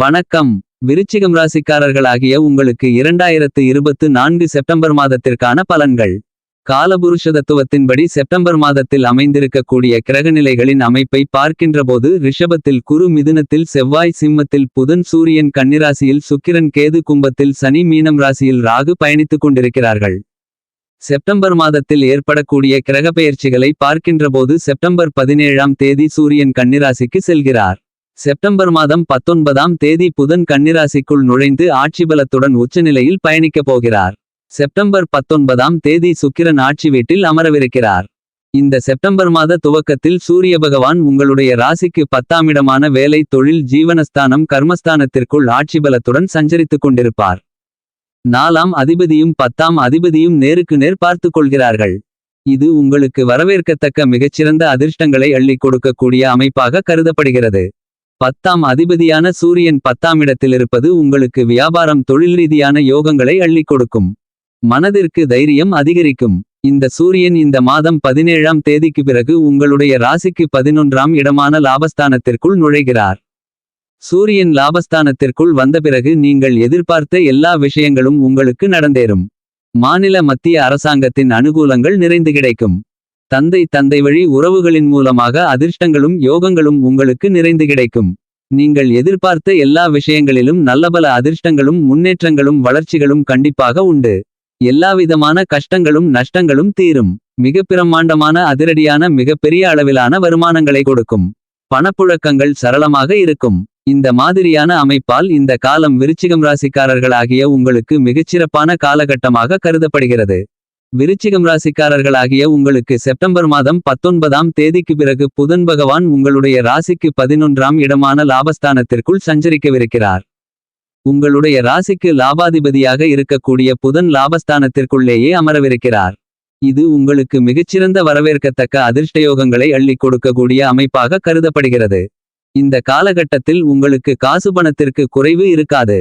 வணக்கம். விருச்சிகம் ராசிக்காரர்களாகிய உங்களுக்கு இரண்டாயிரத்து இருபத்து நான்கு செப்டம்பர் மாதத்திற்கான பலன்கள். காலபுருஷ தத்துவத்தின்படி செப்டம்பர் மாதத்தில் அமைந்திருக்கக்கூடிய கிரகநிலைகளின் அமைப்பை பார்க்கின்றபோது ரிஷபத்தில் குரு மிதுனத்தில் செவ்வாய் சிம்மத்தில் புதன் சூரியன் கன்னிராசியில் சுக்கிரன் கேது கும்பத்தில் சனி மீனம் ராசியில் ராகு பயணித்துக் கொண்டிருக்கிறார்கள். செப்டம்பர் மாதத்தில் ஏற்படக்கூடிய கிரகப்பெயர்ச்சிகளை பார்க்கின்றபோது செப்டம்பர் பதினேழாம் தேதி சூரியன் கன்னிராசிக்கு செல்கிறார். செப்டம்பர் மாதம் பத்தொன்பதாம் தேதி புதன் கன்னிராசிக்குள் நுழைந்து ஆட்சிபலத்துடன் உச்சநிலையில் பயணிக்கப் போகிறார். செப்டம்பர் பத்தொன்பதாம் தேதி சுக்கிரன் ஆட்சி வீட்டில் அமரவிருக்கிறார். இந்த செப்டம்பர் மாத துவக்கத்தில் சூரிய பகவான் உங்களுடைய ராசிக்கு பத்தாமிடமான வேலை தொழில் ஜீவனஸ்தானம் கர்மஸ்தானத்திற்குள் ஆட்சிபலத்துடன் சஞ்சரித்துக் கொண்டிருப்பார். நாலாம் அதிபதியும் பத்தாம் அதிபதியும் நேருக்கு நேர் பார்த்துக் கொள்கிறார்கள். இது உங்களுக்கு வரவேற்கத்தக்க மிகச்சிறந்த அதிர்ஷ்டங்களை அள்ளிக் கொடுக்கக்கூடிய அமைப்பாக கருதப்படுகிறது. பத்தாம் அதிபதியான சூரியன் பத்தாம் இடத்திலிருப்பது உங்களுக்கு வியாபாரம் தொழில் ரீதியான யோகங்களை அள்ளிக் கொடுக்கும். மனதிற்கு தைரியம் அதிகரிக்கும். இந்த சூரியன் இந்த மாதம் பதினேழாம் தேதிக்கு பிறகு உங்களுடைய ராசிக்கு பதினொன்றாம் இடமான லாபஸ்தானத்திற்குள் நுழைகிறார். சூரியன் லாபஸ்தானத்திற்குள் வந்த பிறகு நீங்கள் எதிர்பார்த்த எல்லா விஷயங்களும் உங்களுக்கு நடந்தேறும். மாநில மத்திய அரசாங்கத்தின் அனுகூலங்கள் நிறைந்து கிடைக்கும். தந்தை தந்தை வழி உறவுகளின் மூலமாக அதிர்ஷ்டங்களும் யோகங்களும் உங்களுக்கு நிறைந்து கிடைக்கும். நீங்கள் எதிர்பார்த்த எல்லா விஷயங்களிலும் நல்லபல அதிர்ஷ்டங்களும் முன்னேற்றங்களும் வளர்ச்சிகளும் கண்டிப்பாக உண்டு. எல்லாவிதமான கஷ்டங்களும் நஷ்டங்களும் தீரும். மிக பிரம்மாண்டமான அதிரடியான மிகப்பெரிய அளவிலான வருமானங்களை கொடுக்கும். பணப்புழக்கங்கள் சரளமாக இருக்கும். இந்த மாதிரியான அமைப்பால் இந்த காலம் விருச்சிகம் ராசிக்காரர்களாகிய உங்களுக்கு மிகச்சிறப்பான காலகட்டமாக கருதப்படுகிறது. விருச்சிகம் ராசிக்காரர்களாகிய உங்களுக்கு செப்டம்பர் மாதம் பத்தொன்பதாம் தேதிக்கு பிறகு புதன் பகவான் உங்களுடைய ராசிக்கு பதினொன்றாம் இடமான லாபஸ்தானத்திற்குள் சஞ்சரிக்கவிருக்கிறார். உங்களுடைய ராசிக்கு லாபாதிபதியாக இருக்கக்கூடிய புதன் லாபஸ்தானத்திற்குள்ளேயே அமரவிருக்கிறார். இது உங்களுக்கு மிகச்சிறந்த வரவேற்கத்தக்க அதிர்ஷ்டயோகங்களை அள்ளிக் கொடுக்கக்கூடிய அமைப்பாக கருதப்படுகிறது. இந்த காலகட்டத்தில் உங்களுக்கு காசு பணத்திற்கு குறைவு இருக்காது.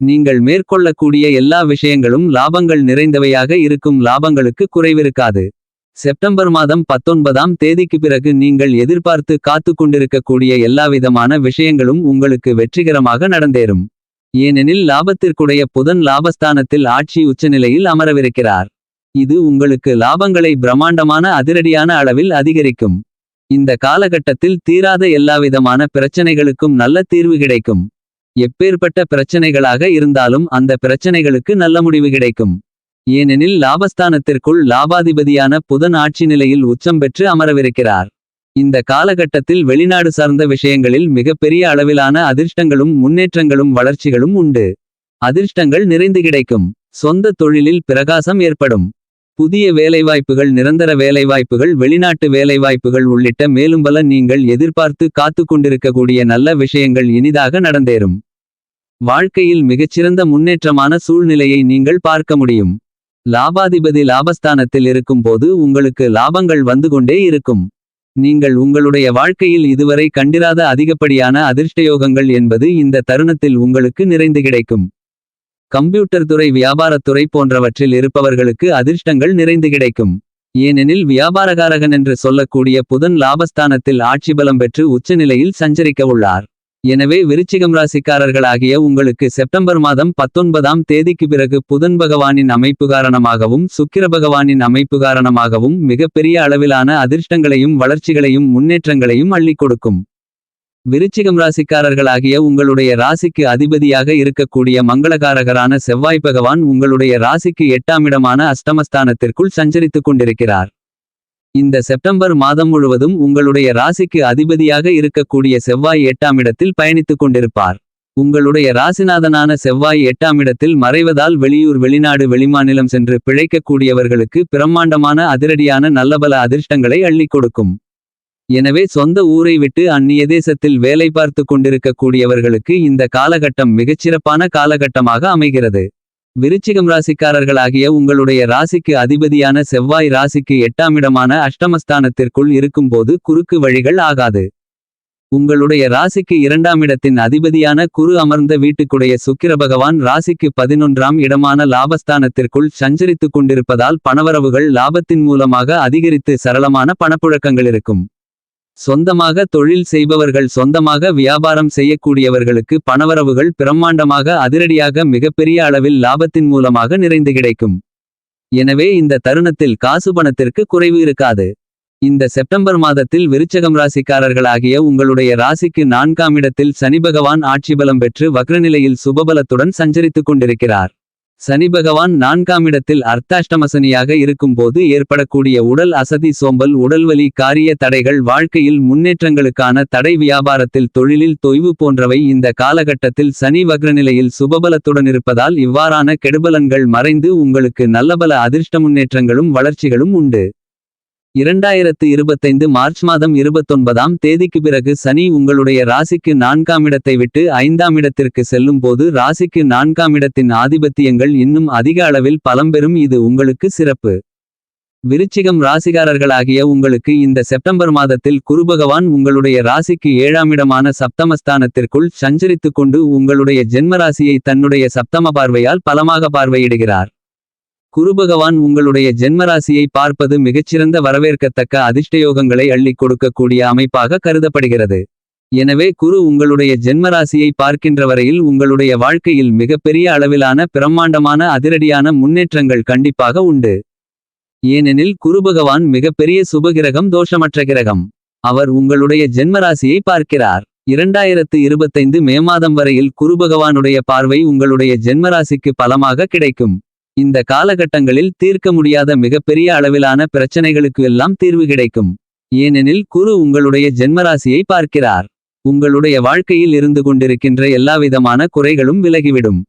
நீங்கள் மேற்கொள்ளக்கூடிய எல்லா விஷயங்களும் லாபங்கள் நிறைந்தவையாக இருக்கும் லாபங்களுக்கு குறைவிருக்காது. செப்டம்பர் மாதம் பத்தொன்பதாம் தேதிக்கு பிறகு நீங்கள் எதிர்பார்த்து காத்து கொண்டிருக்கக்கூடிய எல்லாவிதமான விஷயங்களும் உங்களுக்கு வெற்றிகரமாக நடந்தேறும். ஏனெனில் லாபத்திற்குடைய புதன் லாபஸ்தானத்தில் ஆட்சி உச்சநிலையில் அமரவிருக்கிறார். இது உங்களுக்கு லாபங்களை பிரம்மாண்டமான அதிரடியான அளவில் அதிகரிக்கும். இந்த காலகட்டத்தில் தீராத எல்லாவிதமான பிரச்சனைகளுக்கும் நல்ல தீர்வு கிடைக்கும். எப்பேற்பட்ட பிரச்சனைகளாக இருந்தாலும் அந்த பிரச்சனைகளுக்கு நல்ல முடிவு கிடைக்கும். ஏனெனில் லாபஸ்தானத்திற்குள் லாபாதிபதியான புதன் ஆட்சி நிலையில் உச்சம் பெற்று அமரவிருக்கிறார். இந்த காலகட்டத்தில் வெளிநாடு சார்ந்த விஷயங்களில் மிகப்பெரிய அளவிலான அதிர்ஷ்டங்களும் முன்னேற்றங்களும் வளர்ச்சிகளும் உண்டு. அதிர்ஷ்டங்கள் நிறைந்து கிடைக்கும். சொந்த தொழிலில் பிரகாசம் ஏற்படும். புதிய வேலைவாய்ப்புகள் நிரந்தர வேலைவாய்ப்புகள் வெளிநாட்டு வேலைவாய்ப்புகள் உள்ளிட்ட மேலும் பல நீங்கள் எதிர்பார்த்து காத்து கொண்டிருக்கக்கூடிய நல்ல விஷயங்கள் இனிதாக நடந்தேறும். வாழ்க்கையில் மிகச்சிறந்த முன்னேற்றமான சூழ்நிலையை நீங்கள் பார்க்க முடியும். லாபாதிபதி லாபஸ்தானத்தில் இருக்கும்போது உங்களுக்கு லாபங்கள் வந்து கொண்டே இருக்கும். நீங்கள் உங்களுடைய வாழ்க்கையில் இதுவரை கண்டிராத அதிகப்படியான அதிர்ஷ்டயோகங்கள் என்பது இந்த தருணத்தில் உங்களுக்கு நிறைந்து கிடைக்கும். கம்ப்யூட்டர் துறை வியாபாரத்துறை போன்றவற்றில் இருப்பவர்களுக்கு அதிர்ஷ்டங்கள் நிறைந்து கிடைக்கும். ஏனெனில் வியாபாரகாரகன் என்று சொல்லக்கூடிய புதன் லாபஸ்தானத்தில் ஆட்சி பலம் பெற்று உச்சநிலையில் சஞ்சரிக்க உள்ளார். எனவே விருச்சிகம் ராசிக்காரர்களாகிய உங்களுக்கு செப்டம்பர் மாதம் பத்தொன்பதாம் தேதிக்கு பிறகு புதன் பகவானின் அமைப்பு காரணமாகவும் சுக்கிர பகவானின் அமைப்பு காரணமாகவும் மிகப்பெரிய அளவிலான அதிர்ஷ்டங்களையும் வளர்ச்சிகளையும் முன்னேற்றங்களையும் அள்ளிக் கொடுக்கும். விருச்சிகம் ராசிக்காரர்களாகிய உங்களுடைய ராசிக்கு அதிபதியாக இருக்கக்கூடிய மங்களகாரகரான செவ்வாய் பகவான் உங்களுடைய ராசிக்கு எட்டாமிடமான அஷ்டமஸ்தானத்திற்குள் சஞ்சரித்துக் கொண்டிருக்கிறார். இந்த செப்டம்பர் மாதம் முழுவதும் உங்களுடைய ராசிக்கு அதிபதியாக இருக்கக்கூடிய செவ்வாய் எட்டாம் இடத்தில் பயணித்துக் கொண்டிருப்பார். உங்களுடைய ராசிநாதனான செவ்வாய் எட்டாம் இடத்தில் மறைவதால் வெளியூர் வெளிநாடு வெளிமாநிலம் சென்று பிழைக்கக்கூடியவர்களுக்கு பிரம்மாண்டமான அதிரடியான நல்லபல அதிர்ஷ்டங்களை அள்ளிக் கொடுக்கும். எனவே சொந்த ஊரை விட்டு அந்நிய தேசத்தில் வேலை பார்த்து கொண்டிருக்கக்கூடியவர்களுக்கு இந்த காலகட்டம் மிகச்சிறப்பான காலகட்டமாக அமைகிறது. விருச்சிகம் ராசிக்காரர்களாகிய உங்களுடைய ராசிக்கு அதிபதியான செவ்வாய் ராசிக்கு எட்டாமிடமான அஷ்டமஸ்தானத்திற்குள் இருக்கும்போது குறுக்கு வழிகள் ஆகாது. உங்களுடைய ராசிக்கு இரண்டாம் இடத்தின் அதிபதியான குரு அமர்ந்த வீட்டுக்குடைய சுக்கிர பகவான் ராசிக்கு பதினொன்றாம் இடமான லாபஸ்தானத்திற்குள் சஞ்சரித்துக் கொண்டிருப்பதால் பணவரவுகள் லாபத்தின் மூலமாக அதிகரித்து சரளமான பணப்புழக்கங்கள் இருக்கும். சொந்தமாக தொழில் செய்பவர்கள் சொந்தமாக வியாபாரம் செய்யக்கூடியவர்களுக்கு பணவரவுகள் பிரம்மாண்டமாக அதிரடியாக மிகப்பெரிய அளவில் லாபத்தின் மூலமாக நிறைந்து கிடைக்கும். எனவே இந்த தருணத்தில் காசு பணத்திற்கு குறைவு இருக்காது. இந்த செப்டம்பர் மாதத்தில் விருச்சகம் ராசிக்காரர்களாகிய உங்களுடைய ராசிக்கு நான்காம் இடத்தில் சனி பகவான் ஆட்சி பலம் பெற்று வக்ரநிலையில் சுபபலத்துடன் சஞ்சரித்துக் கொண்டிருக்கிறார். சனி பகவான் நான்காம் இடத்தில் அர்த்தாஷ்டமசனியாக இருக்கும்போது ஏற்படக்கூடிய உடல் அசதி சோம்பல் உடல்வலி காரிய தடைகள் வாழ்க்கையில் முன்னேற்றங்களுக்கான தடை வியாபாரத்தில் தொழிலில் தொய்வு போன்றவை இந்த காலகட்டத்தில் சனி வக்ரநிலையில் சுபபலத்துடன் இருப்பதால் இவ்வாறான கெடுபலன்கள் மறைந்து உங்களுக்கு நல்லபல அதிர்ஷ்ட முன்னேற்றங்களும் வளர்ச்சிகளும் உண்டு. இரண்டாயிரத்து இருபத்தைந்து மார்ச் மாதம் இருபத்தொன்பதாம் தேதிக்கு பிறகு சனி உங்களுடைய ராசிக்கு நான்காம் இடத்தை விட்டு ஐந்தாம் இடத்திற்கு செல்லும் போது ராசிக்கு நான்காம் இடத்தின் ஆதிபத்தியங்கள் இன்னும் அதிக அளவில் பலம்பெறும் இது உங்களுக்கு சிறப்பு. விருச்சிகம் ராசிகாரர்களாகிய உங்களுக்கு இந்த செப்டம்பர் மாதத்தில் குருபகவான் உங்களுடைய ராசிக்கு ஏழாம் இடமான சப்தமஸ்தானத்திற்குள் சஞ்சரித்துக் கொண்டு உங்களுடைய ஜென்மராசியை தன்னுடைய சப்தம பார்வையால் பலமாக பார்வையிடுகிறார். குருபகவான் உங்களுடைய ஜென்மராசியை பார்ப்பது மிகச்சிறந்த வரவேற்கத்தக்க அதிர்ஷ்டயோகங்களை அள்ளிக் கொடுக்கக்கூடிய அமைப்பாக கருதப்படுகிறது. எனவே குரு உங்களுடைய ஜென்மராசியை பார்க்கின்ற வரையில் உங்களுடைய வாழ்க்கையில் மிகப்பெரிய அளவிலான பிரம்மாண்டமான அதிரடியான முன்னேற்றங்கள் கண்டிப்பாக உண்டு. ஏனெனில் குருபகவான் மிகப்பெரிய சுபகிரகம் தோஷமற்ற கிரகம். அவர் உங்களுடைய ஜென்மராசியை பார்க்கிறார். இரண்டாயிரத்து இருபத்தைந்து மே மாதம் வரையில் குருபகவானுடைய பார்வை உங்களுடைய ஜென்மராசிக்கு பலமாக கிடைக்கும். இந்த காலகட்டங்களில் தீர்க்க முடியாத மிகப்பெரிய அளவிலான பிரச்சனைகளுக்கு எல்லாம் தீர்வு கிடைக்கும். ஏனெனில் குரு உங்களுடைய ஜென்மராசியை பார்க்கிறார். உங்களுடைய வாழ்க்கையில் இருந்து கொண்டிருக்கின்ற எல்லாவிதமான குறைகளும் விலகிவிடும்.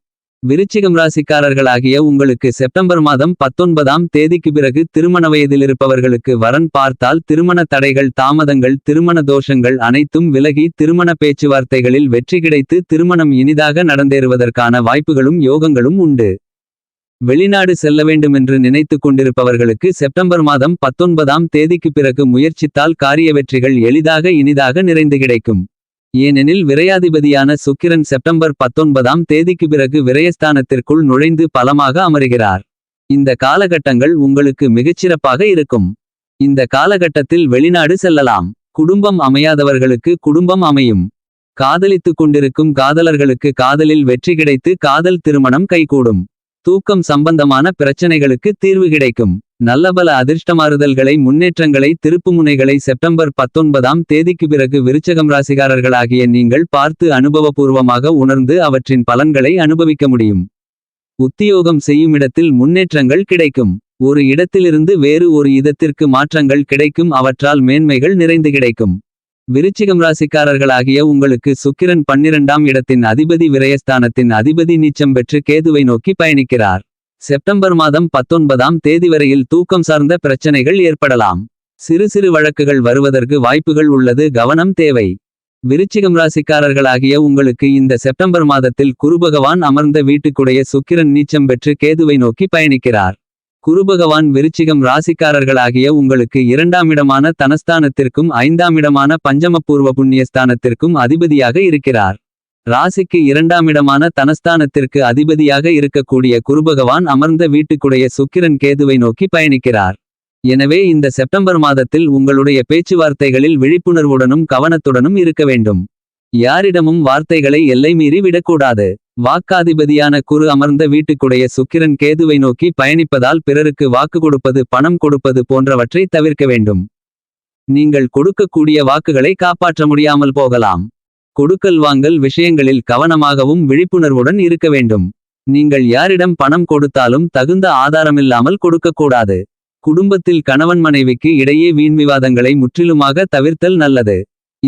விருச்சிகம் ராசிக்காரர்களாகிய உங்களுக்கு செப்டம்பர் மாதம் பத்தொன்பதாம் தேதிக்கு பிறகு திருமண வயதில் இருப்பவர்களுக்கு வரன் பார்த்தால் திருமண தடைகள் தாமதங்கள் திருமண தோஷங்கள் அனைத்தும் விலகி திருமண பேச்சுவார்த்தைகளில் வெற்றி கிடைத்து திருமணம் இனிதாக நடந்தேறுவதற்கான வாய்ப்புகளும் யோகங்களும் உண்டு. வெளிநாடு செல்ல வேண்டுமென்று நினைத்துக் கொண்டிருப்பவர்களுக்கு செப்டம்பர் மாதம் பத்தொன்பதாம் தேதிக்கு பிறகு முயற்சித்தால் காரிய வெற்றிகள் எளிதாக இனிதாக நிறைந்து கிடைக்கும். ஏனெனில் விரையாதிபதியான சுக்கிரன் செப்டம்பர் பத்தொன்பதாம் தேதிக்கு பிறகு விரயஸ்தானத்திற்குள் நுழைந்து பலமாக அமருகிறார். இந்த காலகட்டங்கள் உங்களுக்கு மிகச்சிறப்பாக இருக்கும். இந்த காலகட்டத்தில் வெளிநாடு செல்லலாம். குடும்பம் அமையாதவர்களுக்கு குடும்பம் அமையும். காதலித்துக் கொண்டிருக்கும் காதலர்களுக்கு காதலில் வெற்றி கிடைத்து காதல் திருமணம் கைகூடும். தூக்கம் சம்பந்தமான பிரச்சனைகளுக்கு தீர்வு கிடைக்கும். நல்லபல அதிர்ஷ்டமாறுதல்களை முன்னேற்றங்களை திருப்புமுனைகளை செப்டம்பர் பத்தொன்பதாம் தேதிக்கு பிறகு விருச்சகம் ராசிகாரர்களாகிய நீங்கள் பார்த்து அனுபவபூர்வமாக உணர்ந்து அவற்றின் பலன்களை அனுபவிக்க முடியும். உத்தியோகம் செய்யுமிடத்தில் முன்னேற்றங்கள் கிடைக்கும். ஒரு இடத்திலிருந்து வேறு ஒரு இதத்திற்கு மாற்றங்கள் கிடைக்கும். அவற்றால் மேன்மைகள் நிறைந்து கிடைக்கும். விருச்சிகம் ராசிக்காரர்களாகிய உங்களுக்கு சுக்கிரன் பன்னிரண்டாம் இடத்தின் அதிபதி விரயஸ்தானத்தின் அதிபதி நீச்சம் பெற்று கேதுவை நோக்கி பயணிக்கிறார். செப்டம்பர் மாதம் பத்தொன்பதாம் தேதி வரையில் தூக்கம் சார்ந்த பிரச்சனைகள் ஏற்படலாம். சிறு சிறு வழக்குகள் வருவதற்கு வாய்ப்புகள் உள்ளது கவனம் தேவை. விருச்சிகம் ராசிக்காரர்களாகிய உங்களுக்கு இந்த செப்டம்பர் மாதத்தில் குருபகவான் அமர்ந்த வீட்டுக்குடைய சுக்கிரன் நீச்சம் பெற்று கேதுவை நோக்கி பயணிக்கிறார். குருபகவான் விருச்சிகம் ராசிக்காரர்களாகிய உங்களுக்கு இரண்டாம் இடமான தனஸ்தானத்திற்கும் ஐந்தாம் இடமான பஞ்சமபூர்வ புண்ணியஸ்தானத்திற்கும் அதிபதியாக இருக்கிறார். ராசிக்கு இரண்டாம் இடமான தனஸ்தானத்திற்கு அதிபதியாக இருக்கக்கூடிய குருபகவான் அமர்ந்த வீட்டுக்குடைய சுக்கிரன் கேதுவை நோக்கி பயணிக்கிறார். எனவே இந்த செப்டம்பர் மாதத்தில் உங்களுடைய பேச்சுவார்த்தைகளில் விழிப்புணர்வுடனும் கவனத்துடனும் இருக்க வேண்டும். யாரிடமும் வார்த்தைகளை எல்லை மீறி விடக்கூடாது. வாக்காதிபதியான குரு அமர்ந்த வீட்டுக்குடைய சுக்கிரன் கேதுவை நோக்கி பயணிப்பதால் பிறருக்கு வாக்கு கொடுப்பது பணம் கொடுப்பது போன்றவற்றை தவிர்க்க வேண்டும். நீங்கள் கொடுக்கக்கூடிய வாக்குகளை காப்பாற்ற முடியாமல் போகலாம். கொடுக்கல் வாங்கல் விஷயங்களில் கவனமாகவும் விழிப்புணர்வுடன் இருக்க வேண்டும். நீங்கள் யாரிடம் பணம் கொடுத்தாலும் தகுந்த ஆதாரமில்லாமல் கொடுக்கக்கூடாது. குடும்பத்தில் கணவன் மனைவிக்கு இடையே வீண் விவாதங்களை முற்றிலுமாக தவிர்த்தல் நல்லது.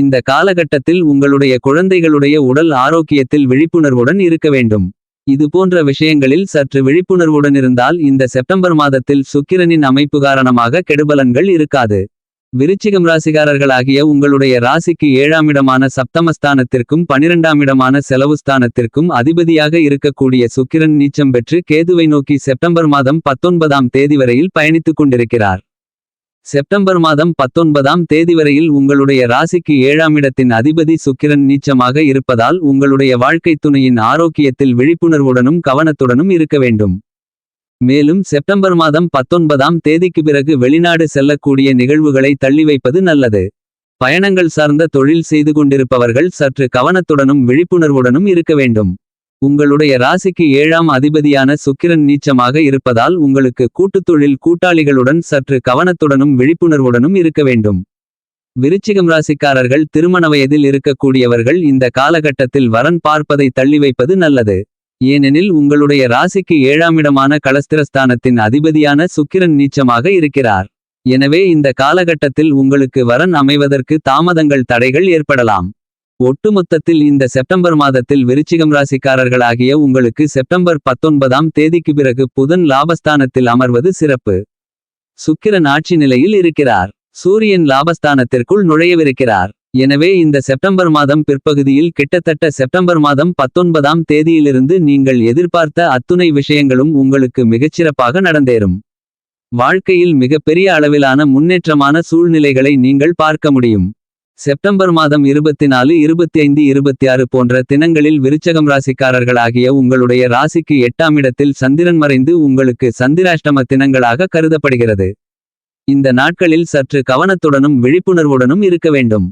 இந்த காலகட்டத்தில் உங்களுடைய குழந்தைகளுடைய உடல் ஆரோக்கியத்தில் விழிப்புணர்வுடன் இருக்க வேண்டும். இது போன்ற விஷயங்களில் சற்று விழிப்புணர்வுடன் இருந்தால் இந்த செப்டம்பர் மாதத்தில் சுக்கிரனின் அமைப்பு காரணமாக கெடுபலன்கள் இருக்காது. விருச்சிகம் ராசிகாரர்களாகிய உங்களுடைய ராசிக்கு ஏழாம் இடமான சப்தமஸ்தானத்திற்கும் பனிரெண்டாம் இடமான செலவுஸ்தானத்திற்கும் அதிபதியாக இருக்கக்கூடிய சுக்கிரன் நீச்சம் பெற்று கேதுவை நோக்கி செப்டம்பர் மாதம் பத்தொன்பதாம் தேதி வரையில் பயணித்துக் கொண்டிருக்கிறார். செப்டம்பர் மாதம் பத்தொன்பதாம் தேதி வரையில் உங்களுடைய ராசிக்கு ஏழாம் இடத்தின் அதிபதி சுக்கிரன் நீச்சமாக இருப்பதால் உங்களுடைய வாழ்க்கைத் துணையின் ஆரோக்கியத்தில் விழிப்புணர்வுடனும் கவனத்துடனும் இருக்க வேண்டும். மேலும் செப்டம்பர் மாதம் பத்தொன்பதாம் தேதிக்கு பிறகு வெளிநாடு செல்லக்கூடிய நிகழ்வுகளை தள்ளி வைப்பது நல்லது. பயணங்கள் சார்ந்த தொழில் செய்து கொண்டிருப்பவர்கள் சற்று கவனத்துடனும் விழிப்புணர்வுடனும் இருக்க வேண்டும். உங்களுடைய ராசிக்கு ஏழாம் அதிபதியான சுக்கிரன் நீச்சமாக இருப்பதால் உங்களுக்கு கூட்டுத் தொழில் கூட்டாளிகளுடன் சற்று கவனத்துடனும் விழிப்புணர்வுடனும் இருக்க வேண்டும். விருச்சிகம் ராசிக்காரர்கள் திருமண வயதில் இருக்கக்கூடியவர்கள் இந்த காலகட்டத்தில் வரன் பார்ப்பதை தள்ளி வைப்பது நல்லது. ஏனெனில் உங்களுடைய ராசிக்கு ஏழாமிடமான களஸ்திரஸ்தானத்தின் அதிபதியான சுக்கிரன் நீச்சமாக இருக்கிறார். எனவே இந்த காலகட்டத்தில் உங்களுக்கு வரன் அமைவதற்கு தாமதங்கள் தடைகள் ஏற்படலாம். ஒட்டுமொத்தத்தில் இந்த செப்டம்பர் மாதத்தில் விருச்சிகம் ராசிக்காரர்களாகிய உங்களுக்கு செப்டம்பர் பத்தொன்பதாம் தேதிக்கு பிறகு புதன் லாபஸ்தானத்தில் அமர்வது சிறப்பு. சுக்கிரன் ஆட்சி நிலையில் இருக்கிறார். சூரியன் லாபஸ்தானத்திற்குள் நுழையவிருக்கிறார். எனவே இந்த செப்டம்பர் மாதம் பிற்பகுதியில் கிட்டத்தட்ட செப்டம்பர் மாதம் பத்தொன்பதாம் தேதியிலிருந்து நீங்கள் எதிர்பார்த்த அத்துணை விஷயங்களும் உங்களுக்கு மிகச்சிறப்பாக நடந்தேறும். வாழ்க்கையில் மிகப்பெரிய அளவிலான முன்னேற்றமான சூழ்நிலைகளை நீங்கள் பார்க்க முடியும். செப்டம்பர் மாதம் இருபத்தி நாலு இருபத்தி ஐந்து இருபத்தி ஆறு போன்ற தினங்களில் விருச்சகம் ராசிக்காரர்களாகிய உங்களுடைய ராசிக்கு எட்டாம் இடத்தில் சந்திரன் மறைந்து உங்களுக்கு சந்திராஷ்டம தினங்களாக கருதப்படுகிறது. இந்த நாட்களில் சற்று கவனத்துடனும் விழிப்புணர்வுடனும் இருக்க வேண்டும்.